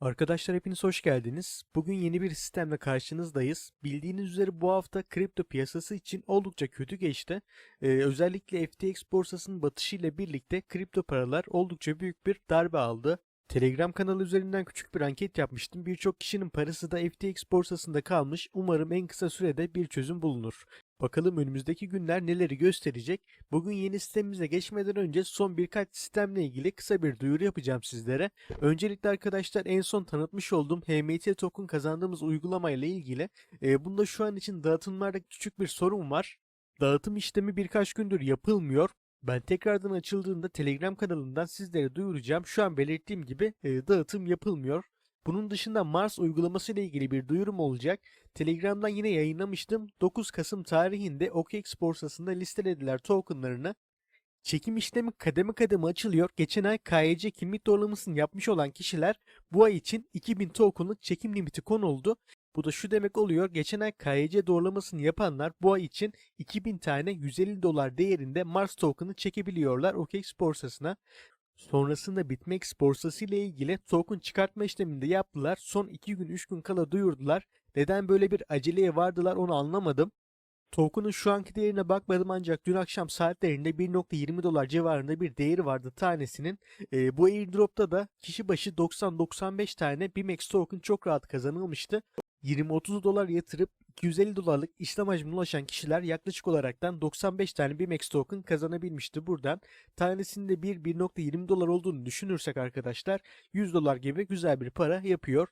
Arkadaşlar hepiniz hoş geldiniz. Bugün yeni bir sistemle karşınızdayız. Bildiğiniz üzere bu hafta kripto piyasası için oldukça kötü geçti. Ee, özellikle FTX borsasının batışıyla birlikte kripto paralar oldukça büyük bir darbe aldı. Telegram kanalı üzerinden küçük bir anket yapmıştım. Birçok kişinin parası da FTX borsasında kalmış. Umarım en kısa sürede bir çözüm bulunur. Bakalım önümüzdeki günler neleri gösterecek. Bugün yeni sistemimize geçmeden önce son birkaç sistemle ilgili kısa bir duyuru yapacağım sizlere. Öncelikle arkadaşlar en son tanıtmış olduğum HMT token kazandığımız uygulamayla ilgili e, bunda şu an için dağıtımlarda küçük bir sorun var. Dağıtım işlemi birkaç gündür yapılmıyor. Ben tekrardan açıldığında Telegram kanalından sizlere duyuracağım. Şu an belirttiğim gibi e, dağıtım yapılmıyor. Bunun dışında Mars uygulaması ile ilgili bir duyurum olacak. Telegram'dan yine yayınlamıştım. 9 Kasım tarihinde OKEX borsasında listelediler tokenlarını. Çekim işlemi kademe kademe açılıyor. Geçen ay KYC kimlik doğrulamasını yapmış olan kişiler bu ay için 2000 tokenlık çekim limiti konuldu. Bu da şu demek oluyor. Geçen ay KYC doğrulamasını yapanlar bu ay için 2000 tane 150 dolar değerinde Mars token'ı çekebiliyorlar OKEX borsasına. Sonrasında BitMEX borsası ile ilgili token çıkartma işlemini de yaptılar. Son 2 gün 3 gün kala duyurdular. Neden böyle bir aceleye vardılar onu anlamadım. Token'ın şu anki değerine bakmadım ancak dün akşam saatlerinde 1.20 dolar civarında bir değeri vardı tanesinin. E, bu airdropta da kişi başı 90-95 tane BIMEX token çok rahat kazanılmıştı. 20-30 dolar yatırıp 250 dolarlık işlem hacmine ulaşan kişiler yaklaşık olaraktan 95 tane BIMEX token kazanabilmişti buradan. Tanesinde 1-1.20 dolar olduğunu düşünürsek arkadaşlar 100 dolar gibi güzel bir para yapıyor.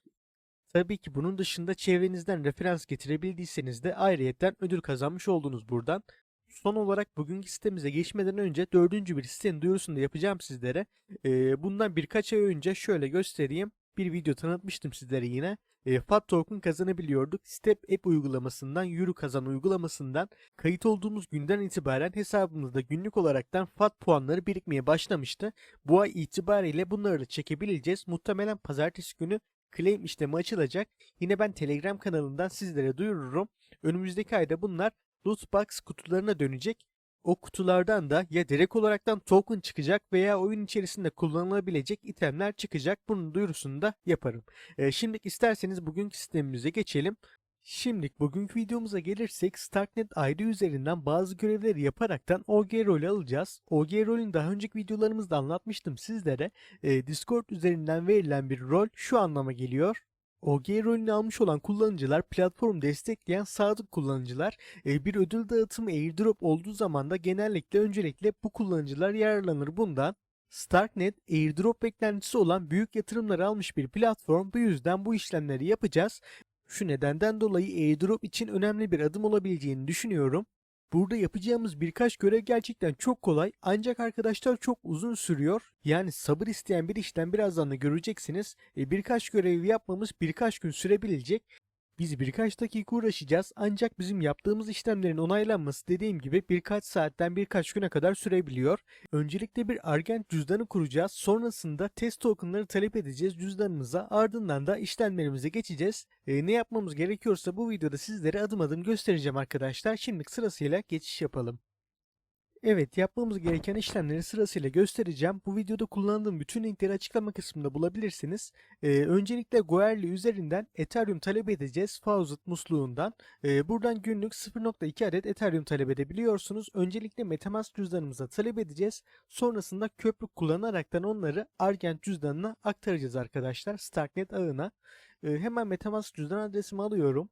Tabii ki bunun dışında çevrenizden referans getirebildiyseniz de ayrıyetten ödül kazanmış oldunuz buradan. Son olarak bugünkü sitemize geçmeden önce dördüncü bir sitenin duyurusunu da yapacağım sizlere. Ee, bundan birkaç ay önce şöyle göstereyim. Bir video tanıtmıştım sizlere yine. E, FAT token kazanabiliyorduk. Step App uygulamasından, Yürü Kazan uygulamasından kayıt olduğumuz günden itibaren hesabımızda günlük olaraktan FAT puanları birikmeye başlamıştı. Bu ay itibariyle bunları da çekebileceğiz. Muhtemelen pazartesi günü claim işlemi açılacak. Yine ben Telegram kanalından sizlere duyururum. Önümüzdeki ayda bunlar Lootbox kutularına dönecek. O kutulardan da ya direkt olaraktan token çıkacak veya oyun içerisinde kullanılabilecek itemler çıkacak. Bunun duyurusunu da yaparım. Ee, şimdi isterseniz bugünkü sistemimize geçelim. Şimdi bugünkü videomuza gelirsek Starknet ID üzerinden bazı görevleri yaparaktan OG rolü alacağız. OG rolün daha önceki videolarımızda anlatmıştım sizlere. Ee, Discord üzerinden verilen bir rol şu anlama geliyor. OG rolünü almış olan kullanıcılar platform destekleyen sadık kullanıcılar e, bir ödül dağıtımı airdrop olduğu zaman da genellikle öncelikle bu kullanıcılar yararlanır bundan. Starknet airdrop beklentisi olan büyük yatırımlar almış bir platform bu yüzden bu işlemleri yapacağız. Şu nedenden dolayı airdrop için önemli bir adım olabileceğini düşünüyorum. Burada yapacağımız birkaç görev gerçekten çok kolay ancak arkadaşlar çok uzun sürüyor. Yani sabır isteyen bir işlem birazdan da göreceksiniz. E, birkaç görevi yapmamız birkaç gün sürebilecek. Biz birkaç dakika uğraşacağız ancak bizim yaptığımız işlemlerin onaylanması dediğim gibi birkaç saatten birkaç güne kadar sürebiliyor. Öncelikle bir Argent cüzdanı kuracağız. Sonrasında test tokenları talep edeceğiz cüzdanımıza. Ardından da işlemlerimize geçeceğiz. Ee, ne yapmamız gerekiyorsa bu videoda sizlere adım adım göstereceğim arkadaşlar. Şimdi sırasıyla geçiş yapalım. Evet yapmamız gereken işlemleri sırasıyla göstereceğim. Bu videoda kullandığım bütün linkleri açıklama kısmında bulabilirsiniz. Ee, öncelikle Goerli üzerinden Ethereum talep edeceğiz Faucet musluğundan. Ee, buradan günlük 0.2 adet Ethereum talep edebiliyorsunuz. Öncelikle Metamask cüzdanımıza talep edeceğiz. Sonrasında köprü kullanaraktan onları Argent cüzdanına aktaracağız arkadaşlar. Starknet ağına. Ee, hemen Metamask cüzdan adresimi alıyorum.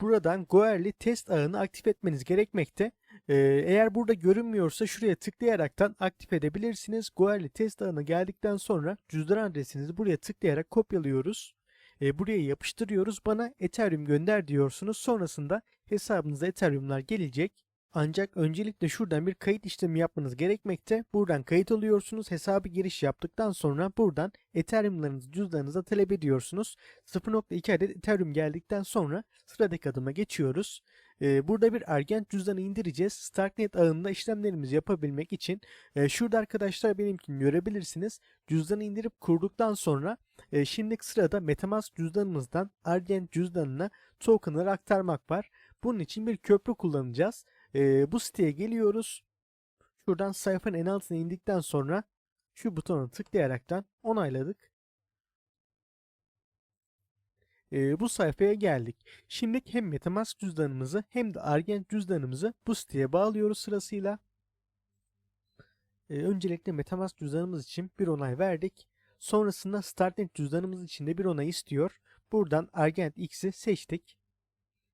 Buradan Goerli test ağını aktif etmeniz gerekmekte. Ee, eğer burada görünmüyorsa şuraya tıklayaraktan aktif edebilirsiniz. Goerli test ağına geldikten sonra cüzdan adresinizi buraya tıklayarak kopyalıyoruz. Ee, buraya yapıştırıyoruz. Bana Ethereum gönder diyorsunuz. Sonrasında hesabınıza Ethereum'lar gelecek. Ancak öncelikle şuradan bir kayıt işlemi yapmanız gerekmekte. Buradan kayıt alıyorsunuz. Hesabı giriş yaptıktan sonra buradan Ethereum'larınızı cüzdanınıza talep ediyorsunuz. 0.2 adet Ethereum geldikten sonra sıradaki adıma geçiyoruz. Ee, burada bir Argent cüzdanı indireceğiz. Starknet ağında işlemlerimizi yapabilmek için. Ee, şurada arkadaşlar benimkini görebilirsiniz. Cüzdanı indirip kurduktan sonra e, şimdiki sırada Metamask cüzdanımızdan Argent cüzdanına tokenları aktarmak var. Bunun için bir köprü kullanacağız. Ee, bu siteye geliyoruz. Şuradan sayfanın en altına indikten sonra şu butona tıklayaraktan onayladık. e, bu sayfaya geldik. Şimdi hem Metamask cüzdanımızı hem de Argent cüzdanımızı bu siteye bağlıyoruz sırasıyla. E, öncelikle Metamask cüzdanımız için bir onay verdik. Sonrasında Startnet cüzdanımız için de bir onay istiyor. Buradan Argent X'i seçtik.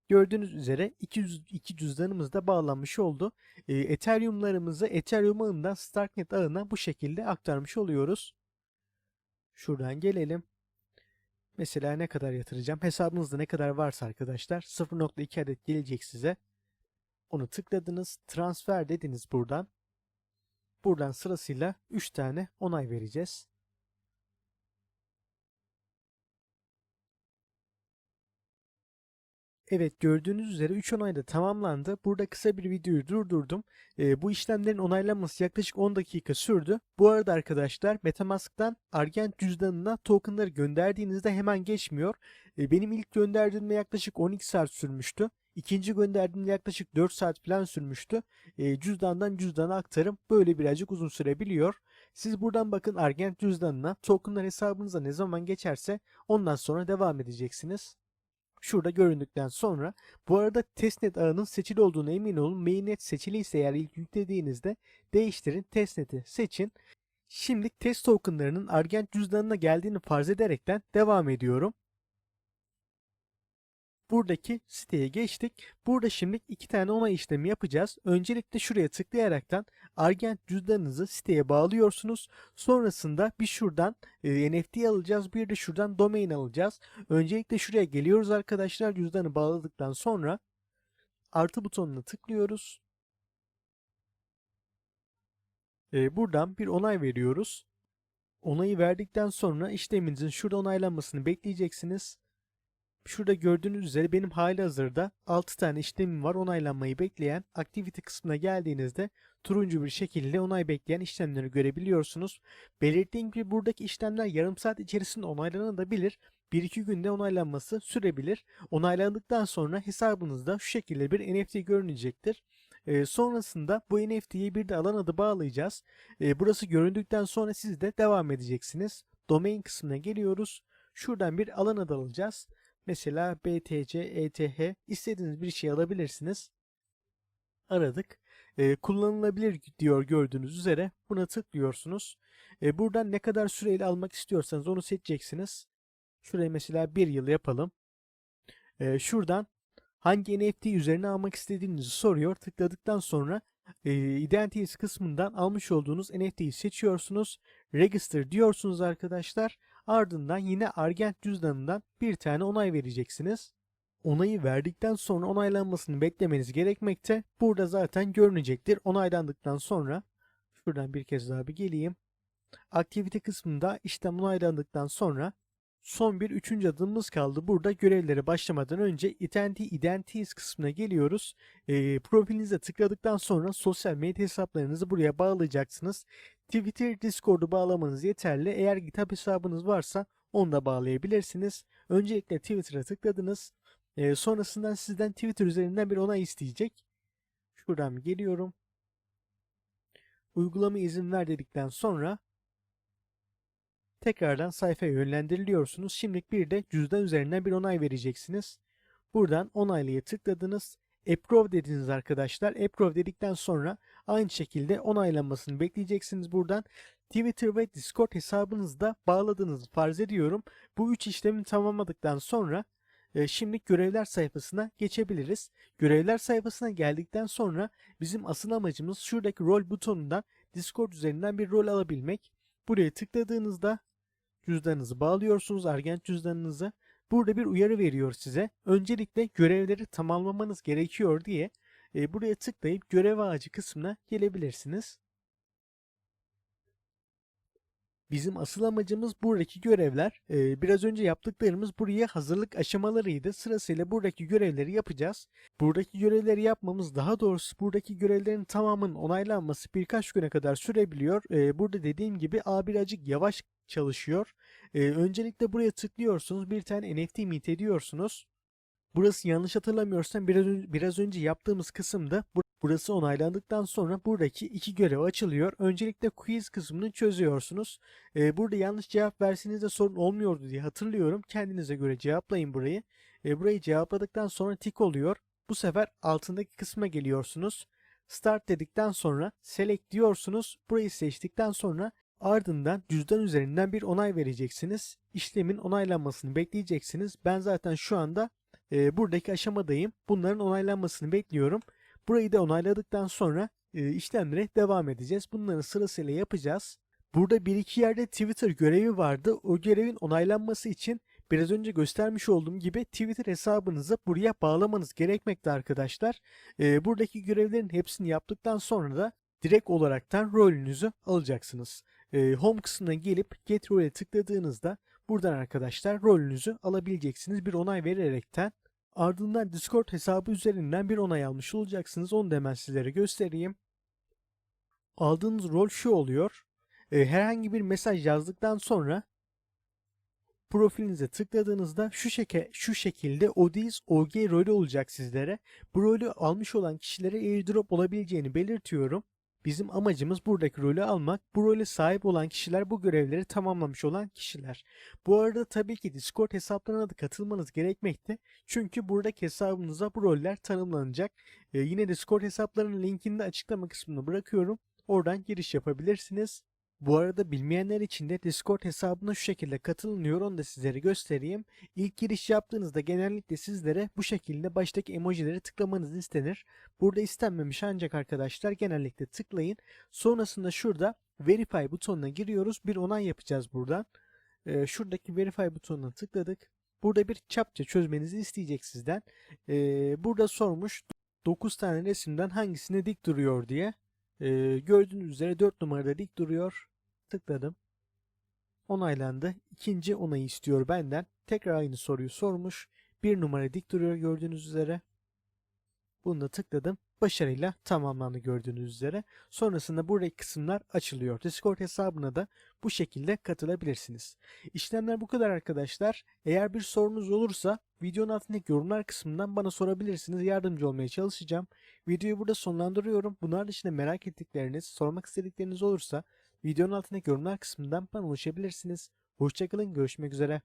Gördüğünüz üzere iki, iki cüzdanımız da bağlanmış oldu. E, Ethereum'larımızı Ethereum ağından Starknet ağına bu şekilde aktarmış oluyoruz. Şuradan gelelim. Mesela ne kadar yatıracağım? Hesabınızda ne kadar varsa arkadaşlar 0.2 adet gelecek size. Onu tıkladınız. Transfer dediniz buradan. Buradan sırasıyla 3 tane onay vereceğiz. Evet gördüğünüz üzere 3 onay da tamamlandı. Burada kısa bir videoyu durdurdum. E, bu işlemlerin onaylanması yaklaşık 10 dakika sürdü. Bu arada arkadaşlar Metamask'tan Argent cüzdanına tokenları gönderdiğinizde hemen geçmiyor. E, benim ilk gönderdiğimde yaklaşık 12 saat sürmüştü. İkinci gönderdiğimde yaklaşık 4 saat falan sürmüştü. E, cüzdandan cüzdana aktarım böyle birazcık uzun sürebiliyor. Siz buradan bakın Argent cüzdanına tokenlar hesabınıza ne zaman geçerse ondan sonra devam edeceksiniz şurada göründükten sonra bu arada testnet ağının seçili olduğuna emin olun. Mainnet seçiliyse eğer ilk yüklediğinizde değiştirin testnet'i seçin. Şimdi test tokenlarının Argent cüzdanına geldiğini farz ederekten devam ediyorum buradaki siteye geçtik. Burada şimdi iki tane onay işlemi yapacağız. Öncelikle şuraya tıklayaraktan Argent cüzdanınızı siteye bağlıyorsunuz. Sonrasında bir şuradan e, NFT alacağız. Bir de şuradan domain alacağız. Öncelikle şuraya geliyoruz arkadaşlar. Cüzdanı bağladıktan sonra artı butonuna tıklıyoruz. E, buradan bir onay veriyoruz. Onayı verdikten sonra işleminizin şurada onaylanmasını bekleyeceksiniz. Şurada gördüğünüz üzere benim hali hazırda 6 tane işlemim var onaylanmayı bekleyen. Activity kısmına geldiğinizde turuncu bir şekilde onay bekleyen işlemleri görebiliyorsunuz. Belirttiğim gibi buradaki işlemler yarım saat içerisinde onaylanabilir. 1-2 günde onaylanması sürebilir. Onaylandıktan sonra hesabınızda şu şekilde bir NFT görünecektir. E, sonrasında bu NFT'ye bir de alan adı bağlayacağız. E, burası göründükten sonra siz de devam edeceksiniz. Domain kısmına geliyoruz. Şuradan bir alan adı alacağız. Mesela BTC, ETH istediğiniz bir şey alabilirsiniz. Aradık. E, kullanılabilir diyor gördüğünüz üzere. Buna tıklıyorsunuz. E, buradan ne kadar süreyle almak istiyorsanız onu seçeceksiniz. Şuraya mesela bir yıl yapalım. E, şuradan hangi NFT üzerine almak istediğinizi soruyor. Tıkladıktan sonra e, Identities kısmından almış olduğunuz NFT'yi seçiyorsunuz. Register diyorsunuz arkadaşlar. Ardından yine Argent cüzdanından bir tane onay vereceksiniz. Onayı verdikten sonra onaylanmasını beklemeniz gerekmekte. Burada zaten görünecektir. Onaylandıktan sonra şuradan bir kez daha bir geleyim. Aktivite kısmında işlem onaylandıktan sonra son bir üçüncü adımımız kaldı. Burada görevlere başlamadan önce Identity Identities kısmına geliyoruz. E, profilinize tıkladıktan sonra sosyal medya hesaplarınızı buraya bağlayacaksınız. Twitter, Discord'u bağlamanız yeterli. Eğer GitHub hesabınız varsa onu da bağlayabilirsiniz. Öncelikle Twitter'a tıkladınız. E, sonrasında sizden Twitter üzerinden bir onay isteyecek. Şuradan geliyorum. Uygulama izin ver dedikten sonra tekrardan sayfaya yönlendiriliyorsunuz. Şimdilik bir de cüzdan üzerinden bir onay vereceksiniz. Buradan onaylaya tıkladınız. Approve dediniz arkadaşlar. Approve dedikten sonra aynı şekilde onaylanmasını bekleyeceksiniz buradan. Twitter ve Discord hesabınızda bağladığınızı farz ediyorum. Bu üç işlemi tamamladıktan sonra e, şimdi görevler sayfasına geçebiliriz. Görevler sayfasına geldikten sonra bizim asıl amacımız şuradaki rol butonundan Discord üzerinden bir rol alabilmek. Buraya tıkladığınızda cüzdanınızı bağlıyorsunuz, Argent cüzdanınızı. Burada bir uyarı veriyor size. Öncelikle görevleri tamamlamanız gerekiyor diye e, buraya tıklayıp görev ağacı kısmına gelebilirsiniz. Bizim asıl amacımız buradaki görevler. Ee, biraz önce yaptıklarımız buraya hazırlık aşamalarıydı. Sırasıyla buradaki görevleri yapacağız. Buradaki görevleri yapmamız daha doğrusu buradaki görevlerin tamamının onaylanması birkaç güne kadar sürebiliyor. Ee, burada dediğim gibi A birazcık yavaş çalışıyor. Ee, öncelikle buraya tıklıyorsunuz. Bir tane NFT mint ediyorsunuz. Burası yanlış hatırlamıyorsam biraz biraz önce yaptığımız kısımda bu- burası onaylandıktan sonra buradaki iki görev açılıyor. Öncelikle quiz kısmını çözüyorsunuz. Ee, burada yanlış cevap verseniz de sorun olmuyordu diye hatırlıyorum. Kendinize göre cevaplayın burayı. Ee, burayı cevapladıktan sonra tik oluyor. Bu sefer altındaki kısma geliyorsunuz. Start dedikten sonra select diyorsunuz. Burayı seçtikten sonra ardından cüzdan üzerinden bir onay vereceksiniz. İşlemin onaylanmasını bekleyeceksiniz. Ben zaten şu anda e, buradaki aşamadayım. Bunların onaylanmasını bekliyorum. Burayı da onayladıktan sonra e, işlemlere devam edeceğiz. Bunları sırasıyla yapacağız. Burada bir iki yerde Twitter görevi vardı. O görevin onaylanması için biraz önce göstermiş olduğum gibi Twitter hesabınızı buraya bağlamanız gerekmekte arkadaşlar. E, buradaki görevlerin hepsini yaptıktan sonra da direkt olaraktan rolünüzü alacaksınız. E, home kısmına gelip Get Role'e tıkladığınızda buradan arkadaşlar rolünüzü alabileceksiniz bir onay vererekten. Ardından Discord hesabı üzerinden bir onay almış olacaksınız. Onu da hemen sizlere göstereyim. Aldığınız rol şu oluyor. E, herhangi bir mesaj yazdıktan sonra profilinize tıkladığınızda şu şeke şu şekilde Odis OG rolü olacak sizlere. Bu rolü almış olan kişilere airdrop olabileceğini belirtiyorum. Bizim amacımız buradaki rolü almak. Bu role sahip olan kişiler bu görevleri tamamlamış olan kişiler. Bu arada tabii ki Discord hesaplarına da katılmanız gerekmekte. Çünkü buradaki hesabınıza bu roller tanımlanacak. Ee, yine Discord hesaplarının linkini de açıklama kısmına bırakıyorum. Oradan giriş yapabilirsiniz. Bu arada bilmeyenler için de Discord hesabına şu şekilde katılınıyor. Onu da sizlere göstereyim. İlk giriş yaptığınızda genellikle sizlere bu şekilde baştaki emojileri tıklamanız istenir. Burada istenmemiş ancak arkadaşlar genellikle tıklayın. Sonrasında şurada Verify butonuna giriyoruz. Bir onay yapacağız buradan. Ee, şuradaki Verify butonuna tıkladık. Burada bir çapça çözmenizi isteyecek sizden. Ee, burada sormuş 9 tane resimden hangisine dik duruyor diye. Ee, gördüğünüz üzere 4 numarada dik duruyor. Tıkladım. Onaylandı. İkinci onayı istiyor benden. Tekrar aynı soruyu sormuş. Bir numara dik duruyor gördüğünüz üzere. Bunu da tıkladım. Başarıyla tamamlandı gördüğünüz üzere. Sonrasında buradaki kısımlar açılıyor. Discord hesabına da bu şekilde katılabilirsiniz. İşlemler bu kadar arkadaşlar. Eğer bir sorunuz olursa videonun altındaki yorumlar kısmından bana sorabilirsiniz. Yardımcı olmaya çalışacağım. Videoyu burada sonlandırıyorum. Bunlar dışında merak ettikleriniz, sormak istedikleriniz olursa videonun altındaki yorumlar kısmından bana ulaşabilirsiniz. Hoşçakalın, görüşmek üzere.